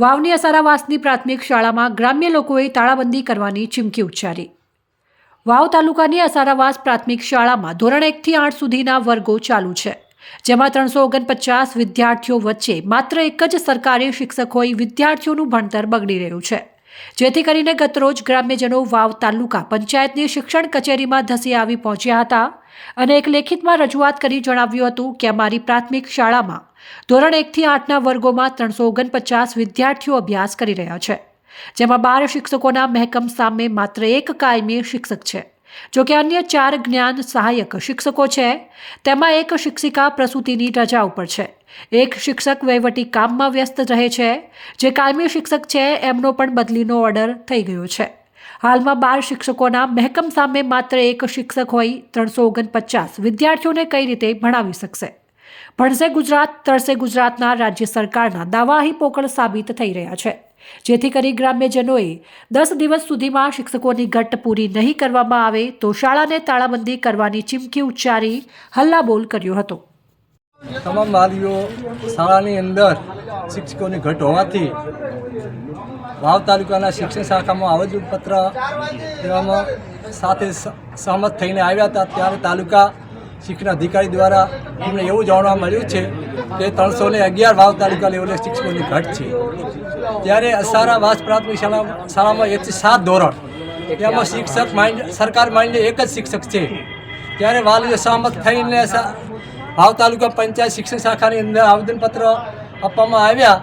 વાવની અસારાવાસની પ્રાથમિક શાળામાં ગ્રામ્ય લોકોએ તાળાબંધી કરવાની ચીમકી ઉચ્ચારી. વાવ તાલુકાની અસારાવાસ પ્રાથમિક શાળામાં ધોરણ એકથી આઠ સુધીના વર્ગો ચાલુ છે, જેમાં ત્રણસો ઓગણપચાસ વિદ્યાર્થીઓ વચ્ચે માત્ર એક જ સરકારી શિક્ષક હોય વિદ્યાર્થીઓનું ભણતર બગડી રહ્યું છે. જેથી કરીને ગતરોજ ગ્રામ્યજનો વાવ તાલુકા પંચાયતની શિક્ષણ કચેરીમાં ધસી આવી પહોંચ્યા હતા અને એક લેખિતમાં રજૂઆત કરી જણાવ્યું હતું કે અમારી પ્રાથમિક શાળામાં ધોરણ એકથી આઠના વર્ગોમાં ત્રણસો ઓગણપચાસ વિદ્યાર્થીઓ અભ્યાસ કરી રહ્યા છે, જેમાં બાર શિક્ષકોના મહેકમ સામે માત્ર એક કાયમી શિક્ષક છે. જો કે અન્ય ચાર જ્ઞાન સહાયક શિક્ષકો છે, તેમાં એક શિક્ષિકા પ્રસૂતિની રજા ઉપર છે. એક શિક્ષક વહીવટી કામમાં વ્યસ્ત રહે છે, જે કાયમી શિક્ષક છે, એમનો પણ બદલીનો ઓર્ડર થઈ ગયો છે. હાલમાં બાર શિક્ષકોના મહેકમ સામે માત્ર એક શિક્ષક હોય, ત્રણસો ઓગણપચાસ વિદ્યાર્થીઓને કઈ રીતે ભણાવી શકશે? ભણશે ગુજરાત તરસે ગુજરાતના રાજ્ય સરકારના દાવાહી પોકળ સાબિત થઈ રહ્યા છે. જેથી કરી ગ્રામ્યજનોએ દસ દિવસ સુધીમાં શિક્ષકોની ઘટ પૂરી નહીં કરવામાં આવે તો શાળાને તાળાબંધી કરવાની ચીમકી ઉચ્ચારી હલ્લાબોલ કર્યો હતો. તમામ વાલીઓ શાળાની અંદર શિક્ષકોની ઘટ હોવાથી વાવ તાલુકાના શિક્ષણ શાખામાં આવેદનપત્ર દેવામાં સાથે સહમત થઈને આવ્યા હતા. ત્યારે તાલુકા શિક્ષણ અધિકારી દ્વારા એમને એવું જાણવા મળ્યું છે કે ત્રણસો ને અગિયાર વાવ તાલુકા લેવલે શિક્ષકોની ઘટ છે. ત્યારે અસારા વાસ પ્રાથમિક શાળા શાળામાં એકથી સાત ધોરણ. તેમાં શિક્ષક માઇન્ડ સરકાર માઇન્ડે એક જ શિક્ષક છે. ત્યારે વાલીઓ સહમત થઈને ભાવ તાલુકા પંચાયત શિક્ષણ શાખાની અંદર આવેદનપત્ર આપવામાં આવ્યા.